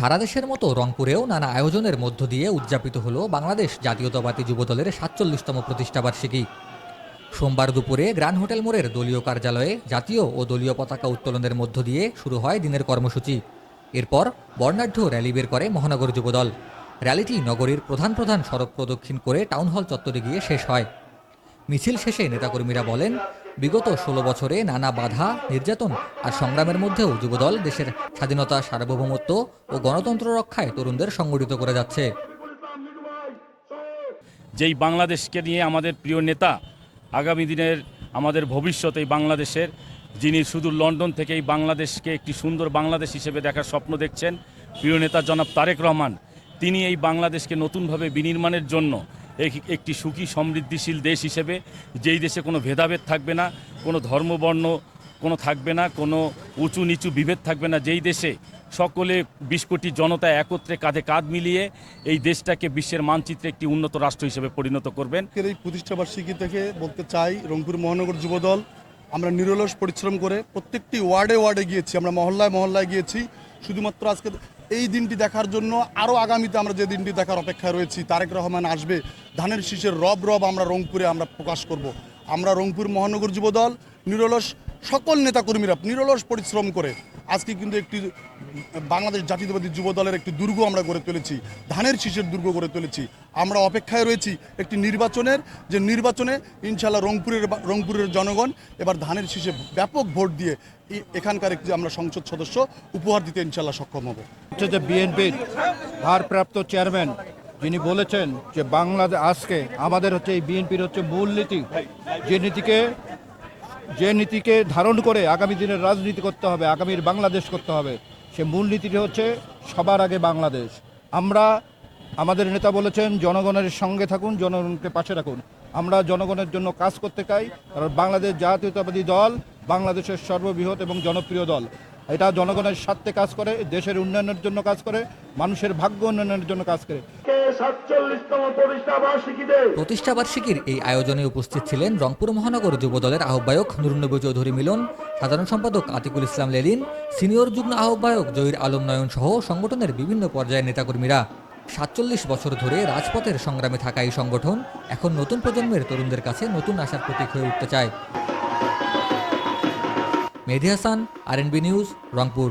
সারা দেশের মতো রংপুরেও নানা আয়োজনের মধ্য দিয়ে উদযাপিত হল বাংলাদেশ জাতীয়তাবাদী যুবদলের সাতচল্লিশতম প্রতিষ্ঠাবার্ষিকী। সোমবার দুপুরে গ্র্যান্ড হোটেল মোড়ের দলীয় কার্যালয়ে জাতীয় ও দলীয় পতাকা উত্তোলনের মধ্য দিয়ে শুরু হয় দিনের কর্মসূচি। এরপর বর্ণাঢ্য র্যালি বের করে মহানগর যুবদল। র্যালিটি নগরীর প্রধান প্রধান সড়ক প্রদক্ষিণ করে টাউন হল চত্বরে গিয়ে শেষ হয়। মিছিল শেষে নেতাকর্মীরা বলেন, বিগত ষোলো বছরে নানা বাধা, নির্যাতন আর সংগ্রামের মধ্যেও যুবদল দেশের স্বাধীনতা, সার্বভৌমত্ব ও গণতন্ত্র রক্ষায় তরুণদের সংগঠিত করে যাচ্ছে। যেই বাংলাদেশকে নিয়ে আমাদের প্রিয় নেতা আগামী দিনের আমাদের ভবিষ্যৎ এই বাংলাদেশের, যিনি শুধু লন্ডন থেকেই বাংলাদেশকে একটি সুন্দর বাংলাদেশ হিসেবে দেখার স্বপ্ন দেখছেন, প্রিয় নেতা জনাব তারেক রহমান, তিনি এই বাংলাদেশকে নতুনভাবে বিনির্মাণের জন্য একটি সুখী, সমৃদ্ধিশীল দেশ হিসেবে যেই দেশে কোনো ভেদাভেদ থাকবে না, কোনো ধর্মবর্ণ কোনো থাকবে না, কোনো উঁচু নিচু বিভেদ থাকবে না, যেই দেশে সকলে বিশ কোটি জনতা একত্রে কাঁধে কাঁধ মিলিয়ে এই দেশটাকে বিশ্বের মানচিত্রে একটি উন্নত রাষ্ট্র হিসেবে পরিণত করবেন। এই প্রতিষ্ঠাবার্ষিকী থেকে বলতে চাই, রংপুর মহানগর যুবদল, আমরা নিরলস পরিশ্রম করে প্রত্যেকটি ওয়ার্ডে ওয়ার্ডে গিয়েছি, আমরা মহল্লায় মহল্লায় গিয়েছি, শুধুমাত্র আজকে এই দিনটি দেখার জন্য আরও আগামীতে আমরা যে দিনটি দেখার অপেক্ষায় রয়েছি, তারেক রহমান আসবে। ধানের শীষের রব রব আমরা রংপুরে আমরা প্রকাশ করব। আমরা রংপুর মহানগর যুবদল, নিরলস সকল নেতাকর্মীরা, নিরলস পরিশ্রম করে আজকে কিন্তু একটি, বাংলাদেশ জাতীয়তাবাদী যুব দলের একটি দুর্গ আমরা গড়ে তুলেছি। ধানের শীষের দুর্গ গড়ে তুলেছি। আমরা অপেক্ষায় রয়েছি একটি নির্বাচনের, যে নির্বাচনে ইনশাল্লাহ রংপুরের রংপুরের জনগণ এবার ধানের শীষে ব্যাপক ভোট দিয়ে এখানকার একটি আমরা সংসদ সদস্য উপহার দিতে ইনশাল্লাহ সক্ষম হব। হচ্ছে যে বিএনপির ভারপ্রাপ্ত চেয়ারম্যান, যিনি বলেছেন যে বাংলাদেশ আজকে আমাদের হচ্ছে এই বিএনপির হচ্ছে মূল নীতি। যে নীতিকে যে নীতিকে ধারণ করে আগামী দিনের রাজনীতি করতে হবে, আগামীর বাংলাদেশ করতে হবে, সে মূল নীতিটি হচ্ছে সবার আগে বাংলাদেশ। আমরা, আমাদের নেতা বলেছেন, জনগণের সঙ্গে থাকুন, জনগণকে পাশে রাখুন। আমরা জনগণের জন্য কাজ করতে চাই, কারণ বাংলাদেশ জাতীয়তাবাদী দল বাংলাদেশের সর্ববৃহৎ এবং জনপ্রিয় দল। এটা জনগণের স্বার্থে কাজ করে, দেশের উন্নয়নের জন্য কাজ করে, মানুষের ভাগ্য উন্নয়নের জন্য কাজ করে। প্রতিষ্ঠা প্রতিষ্ঠাবার্ষিকীর এই আয়োজনে উপস্থিত ছিলেন রংপুর মহানগর যুবদলের আহ্বায়ক নুরুন্নবী চৌধুরী মিলন, সাধারণ সম্পাদক আতিকুল ইসলাম লেলিন, সিনিয়র যুগ্ম আহ্বায়ক জহির আলম নয়ন সহ সংগঠনের বিভিন্ন পর্যায়ের নেতাকর্মীরা। সাতচল্লিশ বছর ধরে রাজপথের সংগ্রামে থাকা এই সংগঠন এখন নতুন প্রজন্মের তরুণদের কাছে নতুন আশার প্রতীক হয়ে উঠতে চায়। মেহেদি হাসান, আর নিউজ, রংপুর।